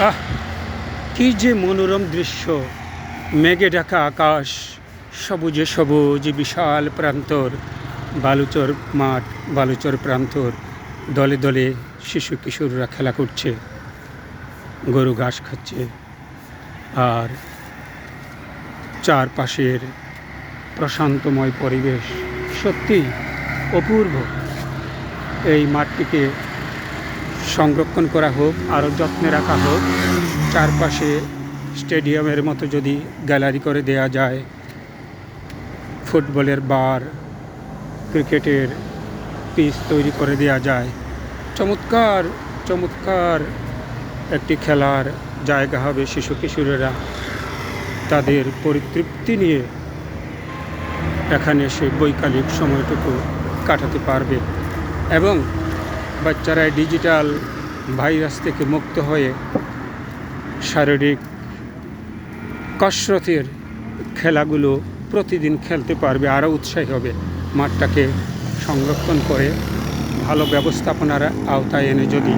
আহ, কি যে মনোরম দৃশ্য। মেঘে ঢাকা আকাশ, সবুজে সবুজ, বিশাল প্রান্তর, বালুচর মাঠ, বালুচর প্রান্তর, দলে দলে শিশু কিশোররা খেলা করছে, গরু ঘাস খাচ্ছে আর চারপাশের প্রশান্তময় পরিবেশ সত্যি অপূর্ব। এই মাঠটিকে সংরক্ষণ করা হোক, আরও যত্নে রাখা হোক, চারপাশে স্টেডিয়ামের মতো যদি গ্যালারি করে দেয়া যায়, ফুটবলের বার, ক্রিকেটের পিচ তৈরি করে দেয়া যায়। চমৎকার চমৎকার একটি খেলার জায়গা হবে শিশু কিশোরেরা। তাদের পরিতৃপ্তি নিয়ে এখানে সে বৈকালিক সময়টুকু কাটাতে পারবে। এবং বাচ্চারা ডিজিটাল ভাইরাস থেকে মুক্ত হয়ে শারীরিক কসরতের খেলাগুলো প্রতিদিন খেলতে পারবে, আরও উৎসাহী হবে। মাঠটাকে সংরক্ষণ করে ভালো ব্যবস্থাপনার আওতায় এনে যদি